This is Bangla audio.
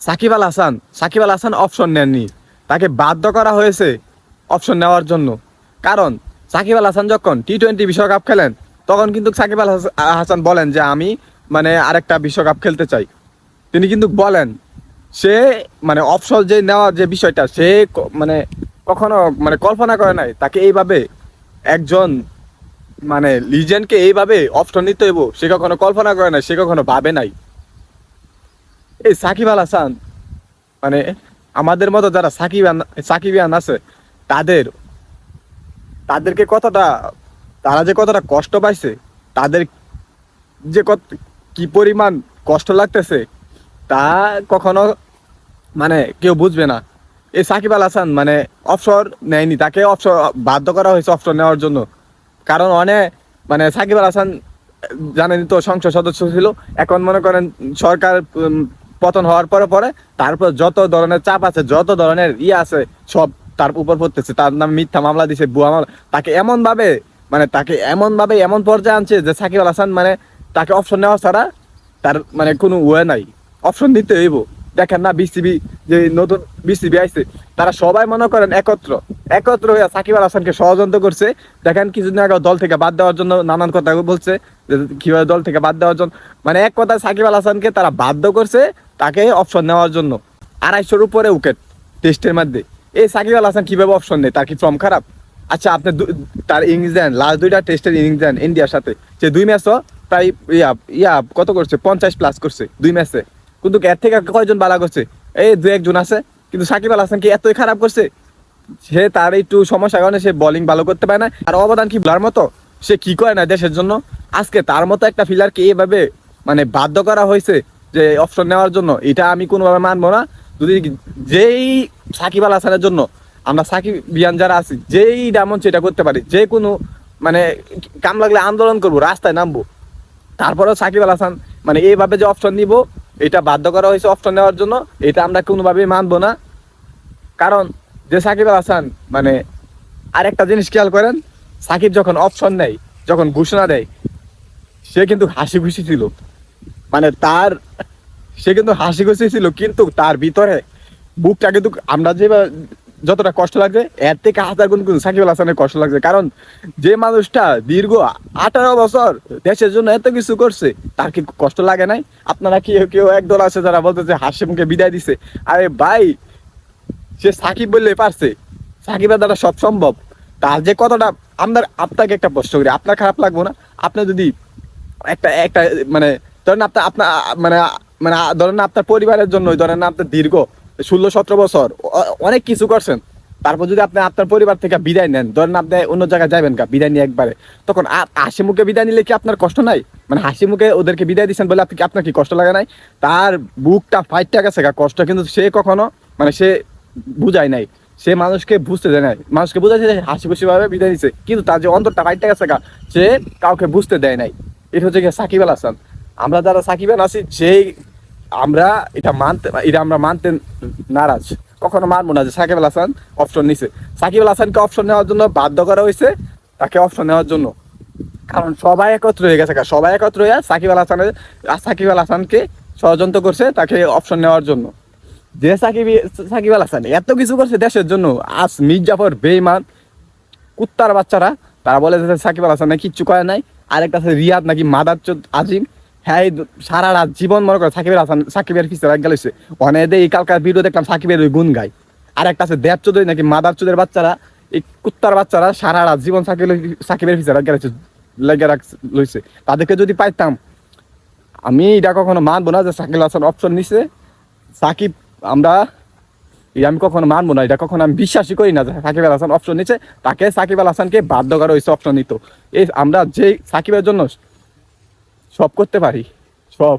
সাকিব আল হাসান, সাকিব আল হাসান অপশন নেননি। তাকে বাধ্য করা হয়েছে অপশন নেওয়ার জন্য। কারণ সাকিব আল হাসান যখন টি টোয়েন্টি বিশ্বকাপ খেলেন, তখন কিন্তু সাকিব আল হাস- হাসান বলেন যে, আমি মানে আরেকটা বিশ্বকাপ খেলতে চাই। তিনি কিন্তু বলেন, সে মানে অপশন যে নেওয়ার যে বিষয়টা, সে মানে কখনো মানে কল্পনা করে নাই। তাকে এইভাবে একজন মানে লিজেন্ডকে এইভাবে অপশন নিতে হইব। সে কখনো কল্পনা করে নাই, সে কখনো ভাবে নাই। এই সাকিব আল হাসান মানে আমাদের মতো যারা সাকিবান সাকিবিয়ান আছে, তাদের, তাদেরকে কতটা, তারা যে কতটা কষ্ট পাইছে, তাদের যে কত, কি পরিমাণ কষ্ট লাগতেছে, তা কখনো মানে কেউ বুঝবে না। এই সাকিব আল হাসান মানে অবসর নেয়নি, তাকে অবসর বাধ্য করা হয়েছে অবসর নেওয়ার জন্য। কারণ অনেক মানে সাকিব আল হাসান জানেন তো সংসদ সদস্য ছিল, এখন মনে করেন সরকার পতন হওয়ার পরে পরে তারপর যত ধরনের চাপ আছে, যত ধরনের ইয়ে আছে, সব তার উপর পড়তেছে। তার নাম মিথ্যা মামলা দিছে বুয়া মামলা। তাকে এমন ভাবে মানে তাকে এমন ভাবে এমন পর্যায়ে আনছে যে সাকিব আল হাসান মানে তাকে অপশন নেওয়া ছাড়া তার মানে কোনো ওয়ে নাই। অপশন দিতে হইব। দেখেন না বিসিবি যে নতুন বিসিবি আইছে, তারা সবাই মনে করেন একত্র একত্র হয়ে সাকিব আল হাসানকে ষড়যন্ত্র করছে। দেখেন কিছুদিন আগে দল থেকে বাদ দেওয়ার জন্য নানান কথা বলছে, যে কীভাবে দল থেকে বাদ দেওয়ার জন্য। মানে এক কথায় সাকিব আল হাসানকে তারা বাধ্য করছে তাকে অপশন নেওয়ার জন্য। আড়াইশোর উপরে উইকেট টেস্টের মধ্যে। এই সাকিব আল হাসান কীভাবে অপশন নেই তার কি ফর্ম খারাপ? আচ্ছা আপনি তার ইনিংস দেন লাস্ট দুইটা টেস্টের ইনিংস দেন, ইন্ডিয়ার সাথে। যে দুই ম্যাচও প্রায় ইয়া ইয়া, কত করছে? পঞ্চাশ প্লাস করছে দুই ম্যাচে কিন্তু এর থেকে কয়জন বালা করছে? এই দু একজন আছে, কিন্তু সাকিব আল হাসান কি এতই খারাপ করছে, সে তার একটু সমস্যার কারণে সে বোলিং ভালো করতে পারে না। আর অবদান কি বলার মতো? সে কি করে না দেশের জন্য? আজকে তার মতো একটা ফিলারকে এইভাবে মানে বাধ্য করা হয়েছে যে অপশন নেওয়ার জন্য, এটা আমি কোনোভাবে মানবো না। যদি যেই সাকিব আল হাসানের জন্য, আমরা সাকিব বিয়ান যারা আছি, যেই ডায়মন্ড সেটা করতে পারি, যে কোনো মানে কাম লাগলে আন্দোলন করব, রাস্তায় নামবো, তারপরেও সাকিব আল হাসান মানে এইভাবে যে অপশন নিব এটা বাধ্য করা হয়েছে অপশন নেওয়ার জন্য, এটা আমরা কোনোভাবেই মানব না। কারণ যে সাকিব আল হাসান মানে আরেকটা জিনিস খেয়াল করেন, সাকিব যখন অপশন নেয়, যখন ঘোষণা দেয়, সে কিন্তু হাসি খুশি ছিল। মানে তার, সে কিন্তু হাসি খুশি ছিল, কিন্তু তার ভিতরে বুকটা কিন্তু আমরা যে যতটা কষ্ট লাগছে, এর থেকে হাজার গুণ কিন্তু সাকিব আল হাসানের কষ্ট লাগছে। কারণ যে মানুষটা দীর্ঘ আঠারো বছর দেশের জন্য এত কিছু করছে, তার কি কষ্ট লাগে নাই? আপনারা কি কেউ একদল আছে যারা বলতেছে মুখে বিদায় দিছে আরে ভাই, সে সাকিব বললে পারছে। সাকিবের দ্বারা সব সম্ভব। তার যে কতটা আপনার আপনাকে একটা প্রশ্ন করি, আপনার খারাপ লাগবো না? আপনি যদি একটা একটা মানে ধরেন আপনার আপনার মানে মানে ধরেন আপনার পরিবারের জন্য ধরেন আপনার দীর্ঘ ষোলো, সতেরো বছর। অনেক কিছু করছেন। তারপর যদি আপনি আপনার পরিবার থেকে বিদায় নেন, ধরেন আপনি অন্য জায়গায় যাবেন কা বিদায় নিয়ে একবারে, তখন হাসি মুখে বিদায় নিলে কি আপনার কষ্ট নাই? মানে হাসি মুখে ওদেরকে বিদায় দিচ্ছেন বলে আপনি, আপনার কি কষ্ট লাগে নাই? তার বুকটা ফাইটটা গেছে কষ্ট, কিন্তু সে কখনো মানে সে বুঝায় নাই। সে মানুষকে বুঝতে দেয় নাই। মানুষকে বুঝাইছে যে হাসি খুশি ভাবে বিদায় দিচ্ছে কিন্তু তার যে অন্তরটা ফাইটটা গেছে সে কাউকে বুঝতে দেয় নাই। এটা হচ্ছে সাকিব আল হাসান। আমরা যারা সাকিব আল আছি, সেই আমরা এটা মানতে এটা আমরা মানতে নারাজ। কখনো মানবো না যে সাকিব আল হাসান অপশন নিছে। সাকিব আল হাসানকে অপশন নেওয়ার জন্য বাধ্য করা হয়েছে, তাকে অপশন নেওয়ার জন্য। কারণ সবাই একত্র হয়ে গেছে সবাই একত্র হয়ে সাকিব আল হাসানের সাকিব আল হাসানকে ষড়যন্ত্র করছে, তাকে অপশন নেওয়ার জন্য। যে সাকিব সাকিব আল হাসান এত কিছু করছে দেশের জন্য, আজ মির্জাফর বেইমান, কুত্তার বাচ্চারা, তারা বলে যে সাকিব আল হাসান নাকি কিচ্ছু করে নাই। আরেকটা আছে রিয়াদ নাকি মাদার আজিম। হ্যাঁ সারা রাত জীবন মনে করে সাকিবের হাসান সাকিবের পিছিয়ে রাখ গেছে অনেক এই কালকার ভিডিও দেখলাম, সাকিবের ওই গুণ গায় আর একটা আছে দেব চৌধুরী নাকি, মাদার চোদের বাচ্চারা, এই কুত্তার বাচ্চারা সারা রাত জীবন সাকিব সাকিবের পিছিয়ে রাখ গেছে লেগে রাখ, লইছে। তাদেরকে যদি পাইতাম, আমি এটা কখনো মানবো না যে সাকিব হাসান অপশন নিছে। সাকিব, আমরা আমি কখনো মানবো না, এটা কখনো আমি বিশ্বাসই করি না যে সাকিব আল হাসান অপশন নিচ্ছে তাকে সাকিব আল হাসানকে বাধ্য করা হয়েছে অপশন নিত। এই আমরা যে সাকিবের জন্য সব করতে পারি সব।